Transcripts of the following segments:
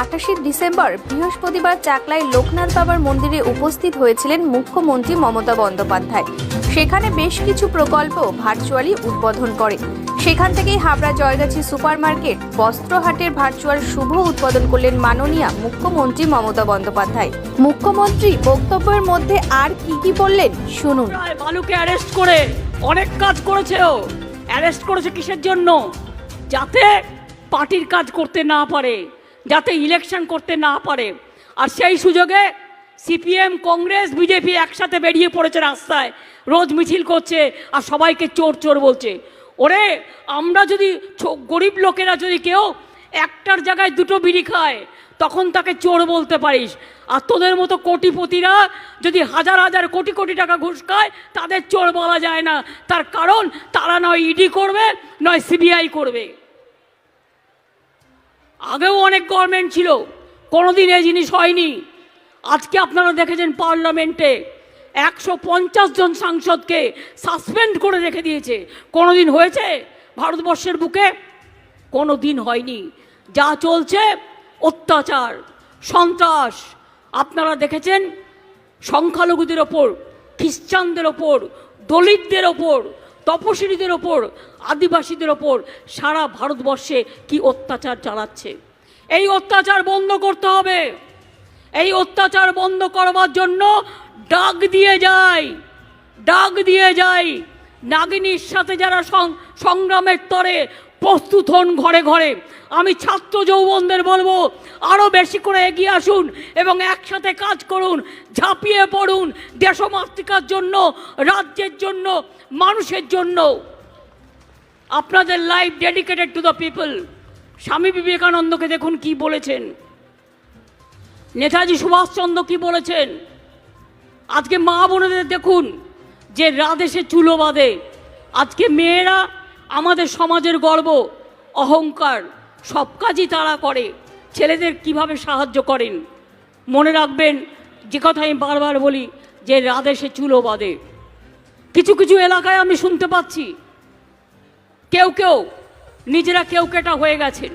আঠাশে ডিসেম্বর বৃহস্পতিবার চাকলায় লোকনাথ বাবার মন্দিরে উপস্থিত হয়েছিলেন মুখ্যমন্ত্রী মমতা বন্দ্যোপাধ্যায়। সেখানে বেশ কিছু প্রকল্প ভার্চুয়ালি উদ্বোধন করে। সেখান থেকেই হাবড়া জয়গাছি সুপারমার্কেট, বস্ত্রহাটের ভার্চুয়াল শুভ উদ্বোধন করলেন মাননীয়া মুখ্যমন্ত্রী মমতা বন্দ্যোপাধ্যায়। মুখ্যমন্ত্রী বক্তব্যের মধ্যে আর কি কি বললেন? শুনুন। বালুকে অ্যারেস্ট করে অনেক কাজ করেছে ও। অ্যারেস্ট করেছে কিসের জন্য? যাতে পার্টির কাজ করতে না পারে। যাতে ইলেকশন করতে না পারে। আর সেই সুযোগে সিপিএম কংগ্রেস বিজেপি একসাথে বেরিয়ে পড়েছে রাস্তায়। রোজ মিছিল করছে আর সবাইকে চোর চোর বলছে। ওরে, আমরা যদি গরিব লোকেরা যদি কেউ একটার জায়গায় দুটো বিড়ি খায়, তখন তাকে চোর বলতে পারিস। আর তোদের মতো কোটিপতিরা যদি হাজার হাজার কোটি কোটি টাকা ঘুষ খায়, তাদের চোর বলা যায় না। তার কারণ, তারা নয় ইডি করবে নয় সিবিআই করবে। আগেও অনেক গভর্নমেন্ট ছিল, কোনোদিন এই জিনিস হয়নি। আজকে আপনারা দেখেছেন পার্লামেন্টে একশো পঞ্চাশ জন সাংসদকে সাসপেন্ড করে রেখে দিয়েছে। কোনোদিন হয়েছে ভারতবর্ষের বুকে? কোনো দিন হয়নি। যা চলছে, অত্যাচার, সন্ত্রাস। আপনারা দেখেছেন সংখ্যালঘুদের ওপর, খ্রিস্টানদের ওপর, দলিতদের ওপর তপশিলীদের ওপর, আদিবাসীদের ওপর সারা ভারতবর্ষে কি অত্যাচার চালাচ্ছে? এই অত্যাচার বন্ধ করতে হবে। এই অত্যাচার বন্ধ করবার জন্য ডাক দিয়ে যায় ডাক দিয়ে যায় নাগিনীর সাথে যারা সংগ্রামের তরে প্রস্তুত হন ঘরে ঘরে। আমি ছাত্র যৌবনদের বলব আরও বেশি করে এগিয়ে আসুন এবং একসাথে কাজ করুন, ঝাঁপিয়ে পড়ুন দেশমাতৃকার জন্য, রাজ্যের জন্য, মানুষের জন্য। আপনাদের life dedicated to the people Swami বিবেকানন্দকে দেখুন কি বলেছেন। নেতাজি সুভাষচন্দ্র কি বলেছেন। আজকে মা বোনেদের দেখুন যে রাদেশে চুলো বাঁধে। আজকে মেয়েরা আমাদের সমাজের গর্ব, অহংকার সব কাজই তারা করে। ছেলেদের কীভাবে সাহায্য করেন? মনে রাখবেন, যে কথা আমি বারবার বলি, যে রাধে সে চুলো বাঁধে কিছু কিছু এলাকায় আমি শুনতে পাচ্ছি, কেউ কেউ নিজেরা কেউ কেটা হয়ে গেছেন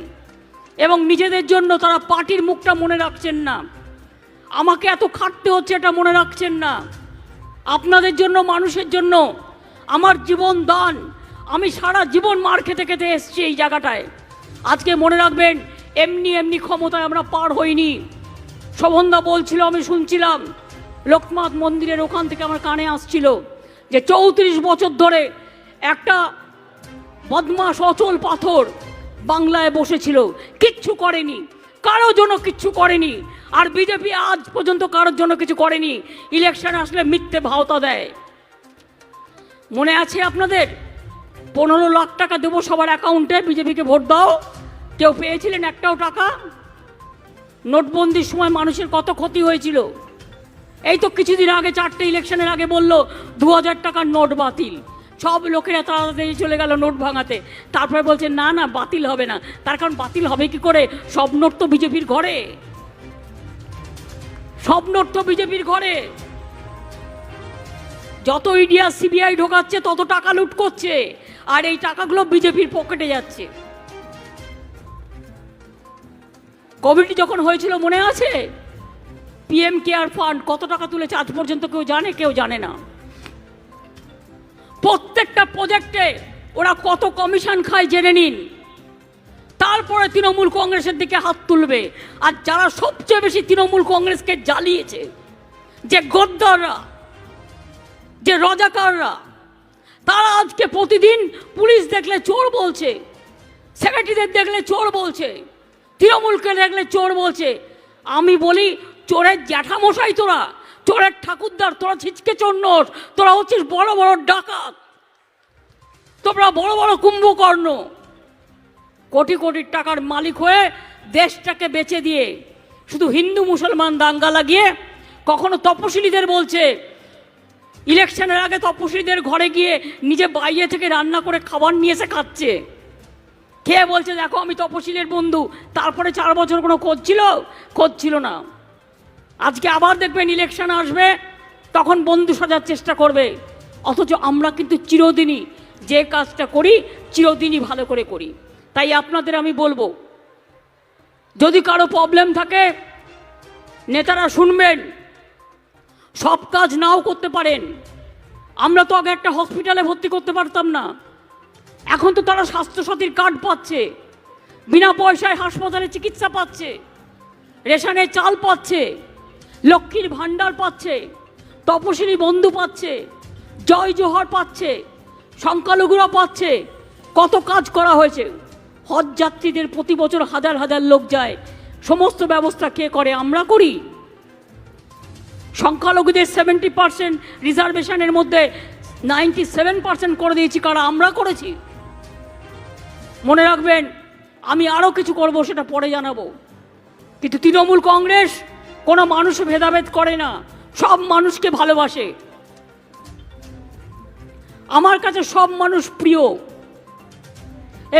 এবং নিজেদের জন্য তারা পার্টির মুখটা মনে রাখছেন না। আমাকে এত খাটতে হচ্ছে এটা মনে রাখছেন না। আপনাদের জন্য, মানুষের জন্য আমার জীবন দান আমি সারা জীবন মার খেতে খেতে এসছি এই জায়গাটায়। আজকে মনে রাখবেন, এমনি এমনি ক্ষমতায় আমরা পার হইনি। শোভনদা বলছিল, আমি শুনছিলাম, লোকনাথ মন্দিরের ওখান থেকে আমার কানে আসছিল যে চৌত্রিশ বছর ধরে একটা বদমাস অচল পাথর বাংলায় বসেছিল। কিচ্ছু করেনি। কারও জন্য কিচ্ছু করেনি। আর বিজেপি আজ পর্যন্ত কারোর জন্য কিছু করেনি। ইলেকশন আসলে মিথ্যে ভাওতা দেয়। মনে আছে আপনাদের? পনেরো লাখ টাকা দেবো সবার অ্যাকাউন্টে, বিজেপিকে ভোট দাও। কেউ পেয়েছিলেন একটাও টাকা? নোটবন্দির সময় মানুষের কত ক্ষতি হয়েছিল? এই তো কিছুদিন আগে, চারটে ইলেকশনের আগে বলল, দু হাজার টাকার নোট বাতিল। সব লোকেরা তাড়াতাড়ি চলে গেল নোট ভাঙাতে। তারপরে বলছে, না না, বাতিল হবে না। তার কারণ বাতিল হবে কি করে? সব নোট তো বিজেপির ঘরে। সব নোট তো বিজেপির ঘরে। যত ইডিয়া, সিবিআই ঢোকাচ্ছে, তত টাকা লুট করছে। আর এই টাকাগুলো বিজেপির পকেটে যাচ্ছে। কোভিড যখন হয়েছিল, মনে আছে? পিএম কেয়ার ফান্ড কত টাকা তুলেছে আজ পর্যন্ত কেউ জানে কেউ জানে না। প্রত্যেকটা প্রজেক্টে ওরা কত কমিশন খায় জেনে নিন। তারপরে তৃণমূল কংগ্রেসের দিকে হাত তুলবে। আর যারা সবচেয়ে বেশি তৃণমূল কংগ্রেসকে জ্বালিয়েছে, যে গদ্দাররা, যে রজাকাররা আজকে প্রতিদিন পুলিশ দেখলে চোর বলছে সেক্রেটারিদের দেখলে চোর বলছে, তৃণমূলকে দেখলে চোর বলছে। আমি বলি, চোরের জ্যাঠামশাই তোরা, চোরের ঠাকুরদার, তোরা ছিচকে চোর নোস, তোরা হচ্ছিস বড় বড় ডাকাত। তোমরা বড় বড় কুম্ভকর্ণ। কোটি কোটি টাকার মালিক হয়ে দেশটাকে বেচে দিয়ে, শুধু হিন্দু মুসলমান দাঙ্গা লাগিয়ে, কখনো তপশিলীদের বলছে ইলেকশনের আগে তপশিলীদের ঘরে গিয়ে নিজে বাইরে থেকে রান্না করে খাবার নিয়ে এসে খাচ্ছে। খেয়ে বলছে, দেখো, আমি তপশিলের বন্ধু। তারপরে চার বছর কোনো খোঁজ ছিল? খোঁজ ছিল না। আজকে আবার দেখবেন ইলেকশন আসবে, তখন বন্ধু সাজার চেষ্টা করবে। অথচ আমরা কিন্তু চিরদিনই যে কাজটা করি, চিরদিনই ভালো করে করি। তাই আপনাদের আমি বলব, যদি কারও প্রবলেম থাকে, নেতারা শুনবেন। সব কাজ নাও করতে পারেন। আমরা তো আগে একটা হসপিটালে ভর্তি করতে পারতাম না। এখন তো তারা স্বাস্থ্যসাথীর কার্ড পাচ্ছে। বিনা পয়সায় হাসপাতালে চিকিৎসা পাচ্ছে। রেশনের চাল পাচ্ছে। লক্ষ্মীর ভাণ্ডার পাচ্ছে। তপশিলি বন্ধু পাচ্ছে। জয় জোহর পাচ্ছে। সংখ্যালঘুরা পাচ্ছে। কত কাজ করা হয়েছে। হজ যাত্রীদের প্রতি বছর হাজার হাজার লোক যায়। সমস্ত ব্যবস্থা কে করে, আমরা করি। সংখ্যালঘুদের সেভেন্টি পার্সেন্ট রিজার্ভেশনের মধ্যে নাইনটি সেভেন পার্সেন্ট করে দিয়েছি কারা আমরা করেছি। মনে রাখবেন, আমি আরও কিছু করব সেটা পরে জানাব। কিন্তু তৃণমূল কংগ্রেস কোনো মানুষ ভেদাভেদ করে না, সব মানুষকে ভালোবাসে। আমার কাছে সব মানুষ প্রিয়,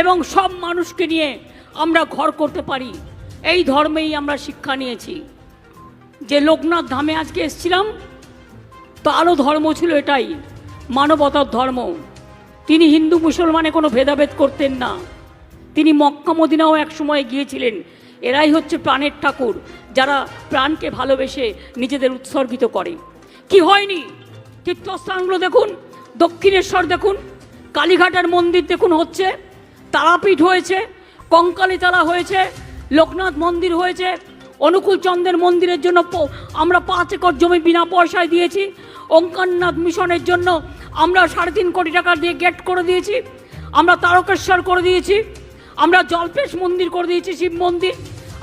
এবং সব মানুষকে নিয়ে আমরা ঘর করতে পারি। এই ধর্মেই আমরা শিক্ষা নিয়েছি। যে লোকনাথ ধামে আজকে এসছিলাম, তারও ধর্ম ছিল এটাই, মানবতার ধর্ম। তিনি হিন্দু মুসলমানে কোনো ভেদাভেদ করতেন না। তিনি মক্কা মদিনাও এক সময় গিয়েছিলেন। এরাই হচ্ছে প্রাণের ঠাকুর, যারা প্রাণকে ভালোবেসে নিজেদের উৎসর্গিত করে। কি হয়নি? তীর্থস্থানগুলো দেখুন, দক্ষিণেশ্বর দেখুন কালীঘাটের মন্দির দেখুন হচ্ছে, তারাপীঠ হয়েছে, কঙ্কালীতলা হয়েছে, লোকনাথ মন্দির হয়েছে অনুকূল চন্দ্রের মন্দিরের জন্য আমরা পাঁচ একর জমি বিনা পয়সায় দিয়েছি। ওঙ্কারনাথ মিশনের জন্য আমরা সাড়ে তিন কোটি টাকা দিয়ে গেট করে দিয়েছি। আমরা তারকেশ্বর করে দিয়েছি। আমরা জলপেশ মন্দির করে দিয়েছি, শিব মন্দির।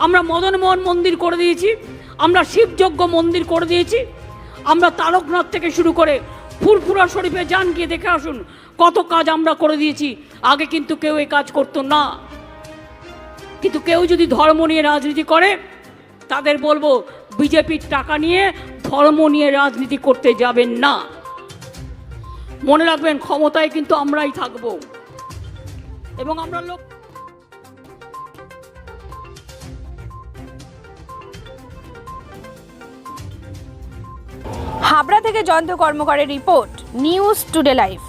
আমরা মদনমোহন মন্দির করে দিয়েছি। আমরা শিবযজ্ঞ মন্দির করে দিয়েছি। আমরা তারকনাথ থেকে শুরু করে ফুরফুরা শরীফে যান গিয়ে দেখে আসুন, কত কাজ আমরা করে দিয়েছি। আগে কিন্তু কেউ এই কাজ করতো না। কিন্তু কেউ যদি ধর্ম নিয়ে রাজনীতি করে তাদের বলব, বিজেপির টাকা নিয়ে ধর্ম নিয়ে রাজনীতি করতে যাবেন না। মনে রাখবেন, ক্ষমতায় কিন্তু আমরাই থাকব। এবং আমরা লোক হাবড়া থেকে জয়ন্ত কর্মকারের রিপোর্ট, নিউজ টুডে লাইভ